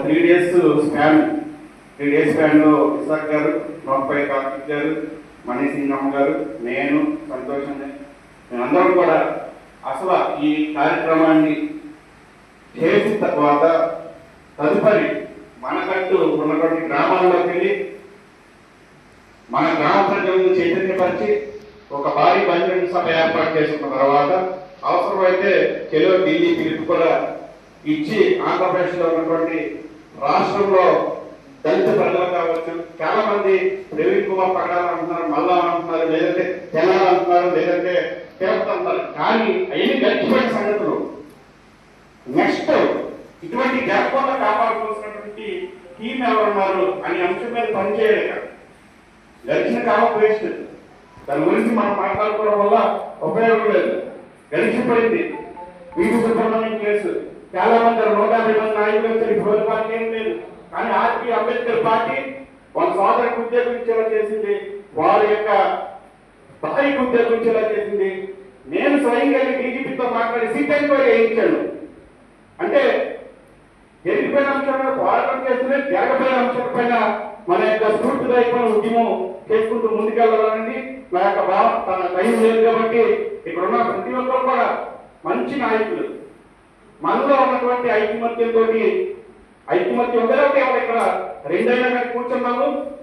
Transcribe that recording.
Three days span three days స్పాన్లో Isaac గారు నోట్పై కార్తిక్ గారు మణి సింగం గారు నేను సంతోషం మేమందరం కూడా అసలు ఈ కార్యక్రమాన్ని చేసిన తర్వాత తదుపరి మనకంటూ ఉన్నటువంటి గ్రామాల్లోకి వెళ్ళి మన గ్రామ ప్రజలను చైతన్యపరిచి ఒక భారీ బహిరంగ సభ ఏర్పాటు చేసుకున్న తర్వాత అవసరమైతే చెలో ఢిల్లీ పిలుపు కూడా ఇచ్చి ఆంధ్రప్రదేశ్లో ఉన్నటువంటి రాష్ట్రంలో దళిత ప్రజలు కావచ్చు చాలా మంది ప్రవీణ్ కుమార్ పగడాలు అంటున్నారు మల్లా అంటున్నారు లేదంటే తెనాలి అంటున్నారు లేదంటే తిరుపతి అంటారు కానీ అవన్నీ గడిచిపోయిన సంగతులు. నెక్స్ట్ ఇటువంటి జరగకుండా కాపాడుకోవాల్సినటువంటి టీం ఎవరున్నారు అనే అంశం మీద పనిచేయలేక గడిచిన కాలం వేస్ట్. దాని గురించి మనం మాట్లాడుకోవడం వల్ల ఉపయోగం లేదు. గడిచిపోయింది. వీటి సుబ్రహ్మణ్యం కేసు చాలా మంది నూట యాభై మంది నాయకులు వచ్చారు. ఇప్పుడు పార్టీ ఏం లేదు. కానీ ఆర్పీ అంబేద్కర్ పార్టీ వాళ్ళ సోదరికి ఉద్యోగం ఇచ్చేలా చేసింది. వారి యొక్క భార్యకు ఉద్యోగం ఇచ్చేలా చేసింది. నేను స్వయంగా డీజీపీతో మాట్లాడి సీట్ ఎంక్వైరీ వేయించాను అంటే జరిగిపోయిన అంశాల మీద పోరాటం చేస్తూనే జరగపోయిన అంశాల పైన మన యొక్క స్ఫూర్తిదాయకమైన ఉద్యమం చేసుకుంటూ ముందుకెళ్ళాలనేది నా యొక్క భావం తన టైం లేదు కాబట్టి ఇక్కడున్న ప్రతి ఒక్కరు కూడా మంచి నాయకులు. మనలో ఉన్నటువంటి ఐకమత్యంతో ఐకమత్యం ఉందా ఇక్కడ? రెండైనా కూర్చున్నాము.